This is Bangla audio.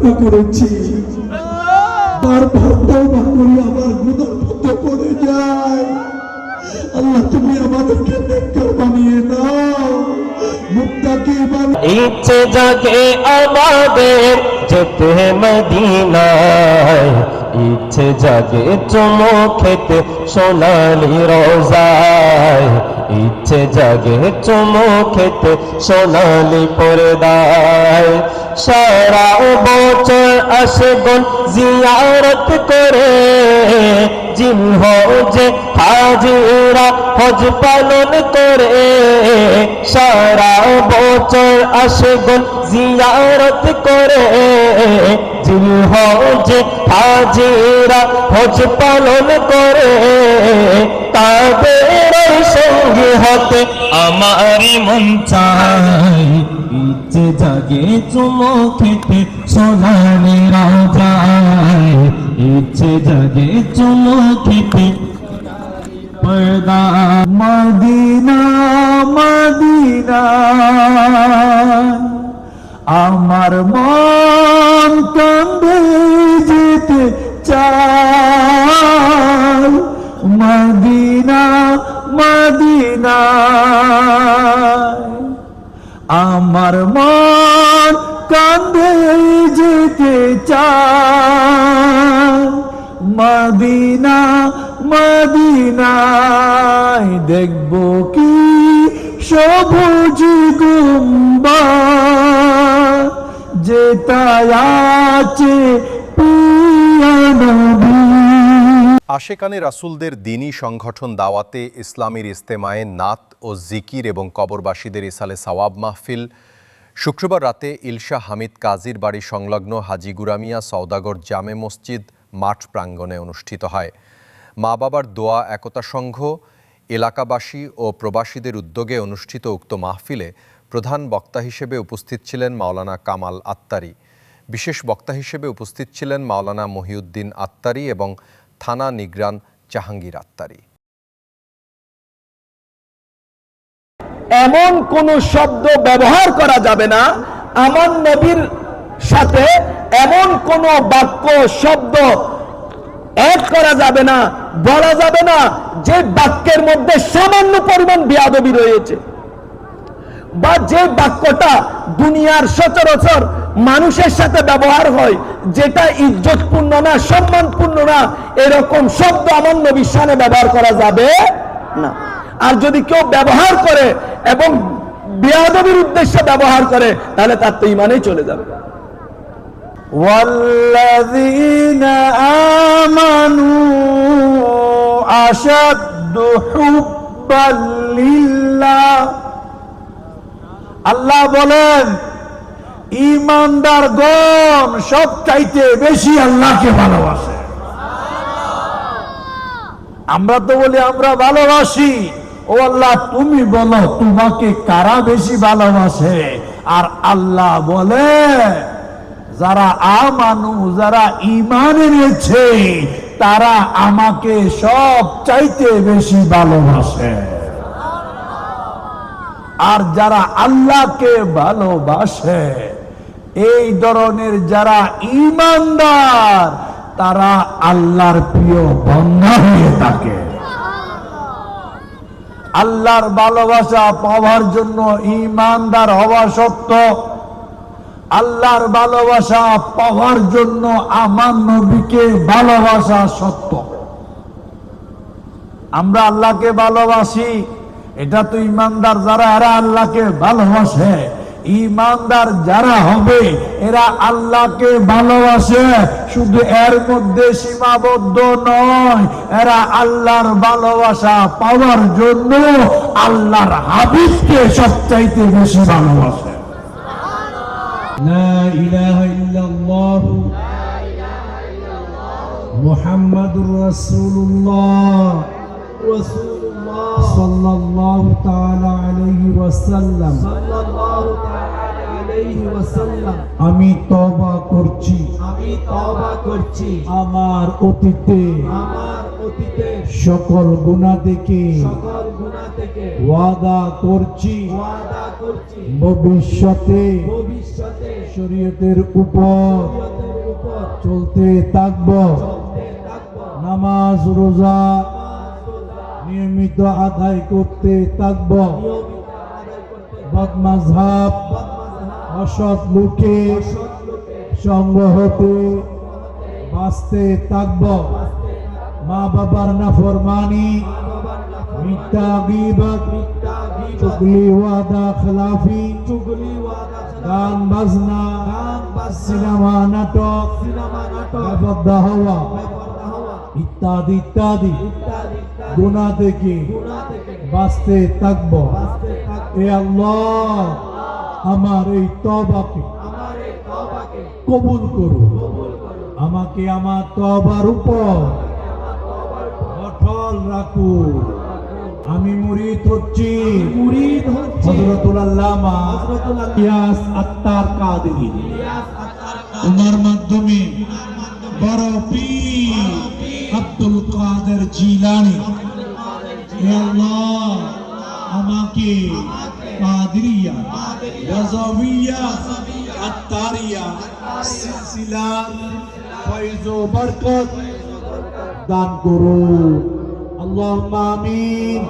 তওবা করেছি। বারবার করি আমার যায়। আল্লাহ, তুমি আমাদেরকে বানিয়ে দাও ইচ্ছে জাগে আমাদের যেতে মদিনায়। ইচ্ছে জাগে চুমো খেতে সোনালি রোজায়। ইচ্ছে জাগে চুমো খেতে সোনালি পর্দায়। সারা বছর আসে জিয়ারত করে। জিন হজে হাজিরা হজ পালন করে। সারা বছর আসে জিয়ারত করে। জিন হজে হাজিরা হজ পালন করে। তাদের সঙ্গে হতে আমারই মন চায়। ইচ্ছে জাগে চুমো খেতে সোনালি ইচ্ছে জাগে চুমো খেতে পর্দা। মদিনা মদিনা, আমার মন কান্দে আমার মন কান্দে যেতে চায়। মদিনা দেখব কি সবুজ গুম্বা। যেতায় আছে আশেকানে রাসুলদের দিনী সংগঠন দাওয়াতে ইসলামীর ইস্তেমায়ে নাত ও জিকির এবং কবরবাসীদের ইসালে সওয়াব মাহফিল। শুক্রবার রাতে ইলশা হামিদ কাজীর বাড়ি সংলগ্ন হাজি গুরামিয়া সওদাগর জামে মসজিদ মাঠ প্রাঙ্গণে অনুষ্ঠিত হয়। মা বাবার দোয়া, একতা সংঘ, এলাকাবাসী ও প্রবাসীদের উদ্যোগে অনুষ্ঠিত উক্ত মাহফিলে প্রধান বক্তা হিসেবে উপস্থিত ছিলেন মাওলানা কামাল আত্তারি। বিশেষ বক্তা হিসেবে উপস্থিত ছিলেন মাওলানা মহিউদ্দিন আত্তারি এবং থানা নিগ্রান জাহাঙ্গীর আত্তারি এমন কোন শব্দ ব্যবহার করা যাবে না। আমার নবীর সাথে এমন কোন বাক্য, শব্দ এক করা যাবে না, বলা যাবে না যে বাক্যের মধ্যে সামান্য পরিমাণ বিয়াদবি রয়েছে। বা যে বাক্যটা দুনিয়ার সচরাচর মানুষের সাথে ব্যবহার হয় যেটা ইজ্জতপূর্ণ না সম্মানপূর্ণ না এরকম শব্দ আমার নবীর সামনে ব্যবহার করা যাবে না আর যদি কেউ ব্যবহার করে এবং বিয়াদবির উদ্দেশ্যে ব্যবহার করে তাহলে তার তো ইমানেই চলে যাবে والذين آمنوا أشد حبا لله আল্লাহ বলেন, ইমানদার গণ সব চাইতে বেশি আল্লাহকে ভালোবাসে। আমরা তো বলি, আমরা ভালোবাসি। ও আল্লাহ, তুমি বলো, তোমাকে কারা বেশি ভালোবাসে? আর আল্লাহ বলে, যারা আমানু, যারা ইমান এনেছে, তারা আমাকে সব চাইতে বেশি ভালোবাসে। আর যারা আল্লাহকে ভালোবাসে, এই ধরনের যারা ইমানদার তারা আল্লাহর প্রিয় বন্ধা হয়ে থাকে। আল্লাহর ভালোবাসা পাওয়ার জন্য ইমানদার হওয়া সত্য। আল্লাহর ভালোবাসা পাওয়ার জন্য আমার নবীকে ভালোবাসা সত্য। আমরা আল্লাহকে ভালোবাসি এটা তো ইমানদার যারা, এরা আল্লাহকে ভালোবাসে। ইমানদার যারা হবে, এরা আল্লাহকে ভালোবাসে। শুধু এর মধ্যে সীমাবদ্ধ নয়, এরা আল্লাহর ভালোবাসা পাওয়ার জন্য আল্লাহর হাবিবকে সবচাইতে বেশি ভালোবাসে। মোহাম্মদ রসুল্লাহ রসুল صلى الله تعالى عليه وسلم صلى الله تعالى عليه وسلم আমি তবা করছি আমি তওবা করছি আমার অতীতে আমার অতীতের সকল গুণা থেকে সকল গুনাহ থেকে ওয়াদা করছি ওয়াদা করছি ভবিষ্যতে ভবিষ্যতে শরীয়তের উপর চলতে থাকব নামাজ রোজা নিয়মিত আদায় করতে থাকব। বদমাঝাব অসৎ লোকে সঙ্গ বাঁচতে থাকব। মা বাবার ওয়াদা খেলাফি গান বাজনা সিনেমা নাটক, বেপরদা হওয়া। ইত্যাদি ইত্যাদি। গুণা থেকে বাঁচতে থাকব। এ আল্লাহ আমার এই তবাকে কবুল করুন। আমাকে আমার তবার উপর অটল রাখুন। আমি মুরিদ হচ্ছি। মুরিদ হচ্ছি। হযরতুল আল্লামা ইলিয়াস আত্তার কাদেরী। তোমার মাধ্যমে বড় পীর। আব্দুল কাদের জিলানি। হে আল্লাহ, আমাকে কাদরিয়া রাজাবিয়া আত্তারিয়া সিলসিলার ফয়জ ও বরকত দান করুন আল্লাহুম্মা আমিন।